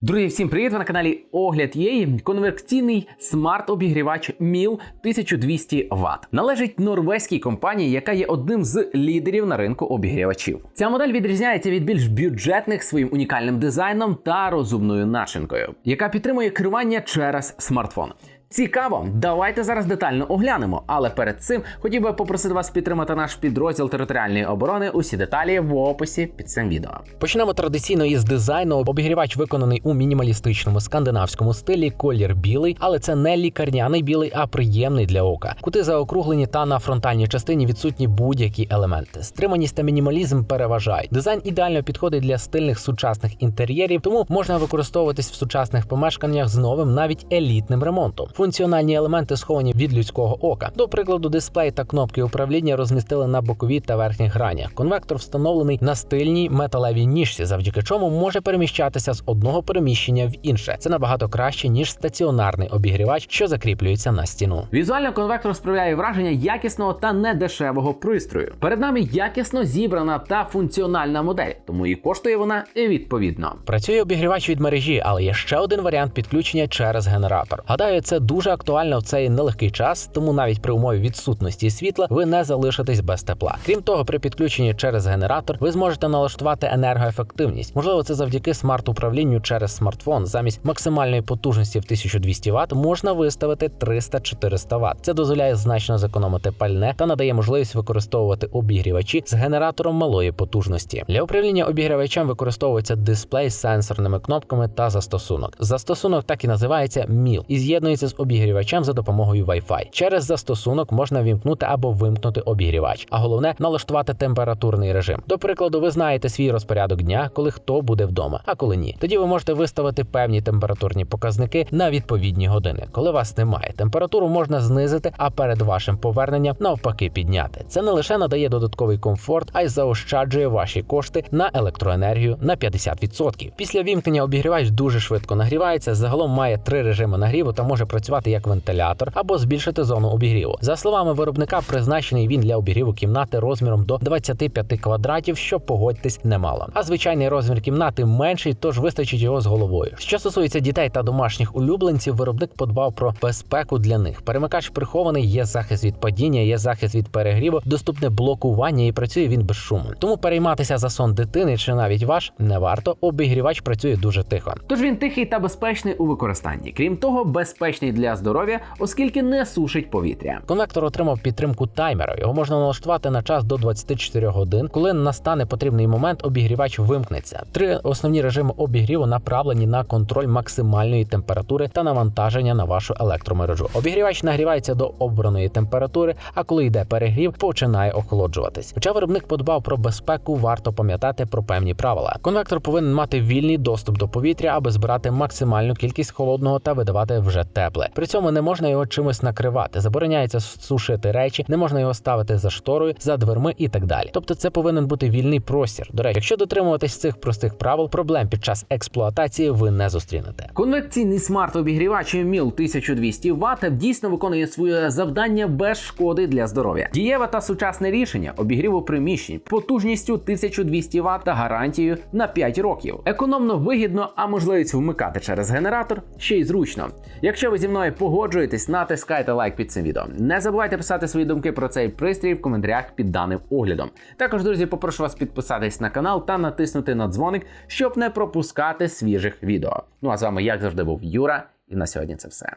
Друзі, всім привіт! Ви на каналі Огляд Єї конверкційний смарт-обігрівач МІЛ 1200 Вт. Належить норвезькій компанії, яка є одним з лідерів на ринку обігрівачів. Ця модель відрізняється від більш бюджетних своїм унікальним дизайном та розумною начинкою, яка підтримує керування через смартфон. Цікаво, давайте зараз детально оглянемо. Але перед цим хотів би попросити вас підтримати наш підрозділ територіальної оборони. Усі деталі в описі під цим відео. Почнемо традиційно із дизайну. Обігрівач виконаний у мінімалістичному скандинавському стилі, колір білий, але це не лікарняний білий, а приємний для ока. Кути заокруглені та на фронтальній частині відсутні будь-які елементи. Стриманість та мінімалізм переважають. Дизайн ідеально підходить для стильних сучасних інтер'єрів, тому можна використовуватись в сучасних помешканнях з новим, навіть елітним ремонтом. Функціональні елементи сховані від людського ока. До прикладу, дисплей та кнопки управління розмістили на боковій та верхніх гранях. Конвектор встановлений на стильній металевій ніжці, завдяки чому може переміщатися з одного переміщення в інше. Це набагато краще ніж стаціонарний обігрівач, що закріплюється на стіну. Візуально конвектор справляє враження якісного та недешевого пристрою. Перед нами якісно зібрана та функціональна модель, тому і коштує вона відповідно. Працює обігрівач від мережі, але є ще один варіант підключення через генератор. Гадаю, це дуже актуально в цей нелегкий час, тому навіть при умові відсутності світла ви не залишитесь без тепла. Крім того, при підключенні через генератор ви зможете налаштувати енергоефективність. Можливо, це завдяки смарт-управлінню через смартфон. Замість максимальної потужності в 1200 Вт можна виставити 300-400 Вт. Це дозволяє значно зекономити пальне та надає можливість використовувати обігрівачі з генератором малої потужності. Для управління обігрівачем використовується дисплей з сенсорними кнопками та застосунок. Застосунок так і називається МІЛ і з'єднується з обігрівачем за допомогою Wi-Fi. Через застосунок можна вімкнути або вимкнути обігрівач, а головне налаштувати температурний режим. До прикладу, ви знаєте свій розпорядок дня, коли хто буде вдома, а коли ні. Тоді ви можете виставити певні температурні показники на відповідні години. Коли вас немає, температуру можна знизити, а перед вашим поверненням навпаки підняти. Це не лише надає додатковий комфорт, а й заощаджує ваші кошти на електроенергію на 50%. Після вімкнення обігрівач дуже швидко нагрівається. Загалом має три режими нагріву та може працювати як вентилятор або збільшити зону обігріву. За словами виробника, призначений він для обігріву кімнати розміром до 25 квадратів, що погодьтесь немало. А звичайний розмір кімнати менший, тож вистачить його з головою. Що стосується дітей та домашніх улюбленців, виробник подбав про безпеку для них. Перемикач прихований, є захист від падіння, є захист від перегріву, доступне блокування і працює він без шуму. Тому перейматися за сон дитини чи навіть ваш не варто. Обігрівач працює дуже тихо. Тож він тихий та безпечний у використанні. Крім того, безпечний для здоров'я, оскільки не сушить повітря. Конвектор отримав підтримку таймера. Його можна налаштувати на час до 24 годин. Коли настане потрібний момент, обігрівач вимкнеться. Три основні режими обігріву направлені на контроль максимальної температури та навантаження на вашу електромережу. Обігрівач нагрівається до обраної температури, а коли йде перегрів, починає охолоджуватись. Хоча виробник подбав про безпеку, варто пам'ятати про певні правила. Конвектор повинен мати вільний доступ до повітря, аби збирати максимальну кількість холодного та видавати вже тепле. При цьому не можна його чимось накривати. Забороняється сушити речі, не можна його ставити за шторою, за дверми і так далі. Тобто, це повинен бути вільний простір. До речі, якщо дотримуватись цих простих правил, проблем під час експлуатації ви не зустрінете. Конвекційний смарт-обігрівач МІЛ 1200 Вт дійсно виконує своє завдання без шкоди для здоров'я. Дієве та сучасне рішення обігріву приміщень потужністю 1200 Вт та гарантією на 5 років. Економно вигідно, а можливість вмикати через генератор ще й зручно. Якщо ви зі мною погоджуєтесь, натискайте лайк під цим відео. Не забувайте писати свої думки про цей пристрій в коментарях під даним оглядом. Також, друзі, попрошу вас підписатись на канал та натиснути на дзвоник, щоб не пропускати свіжих відео. Ну а з вами, як завжди, був Юра, і на сьогодні це все.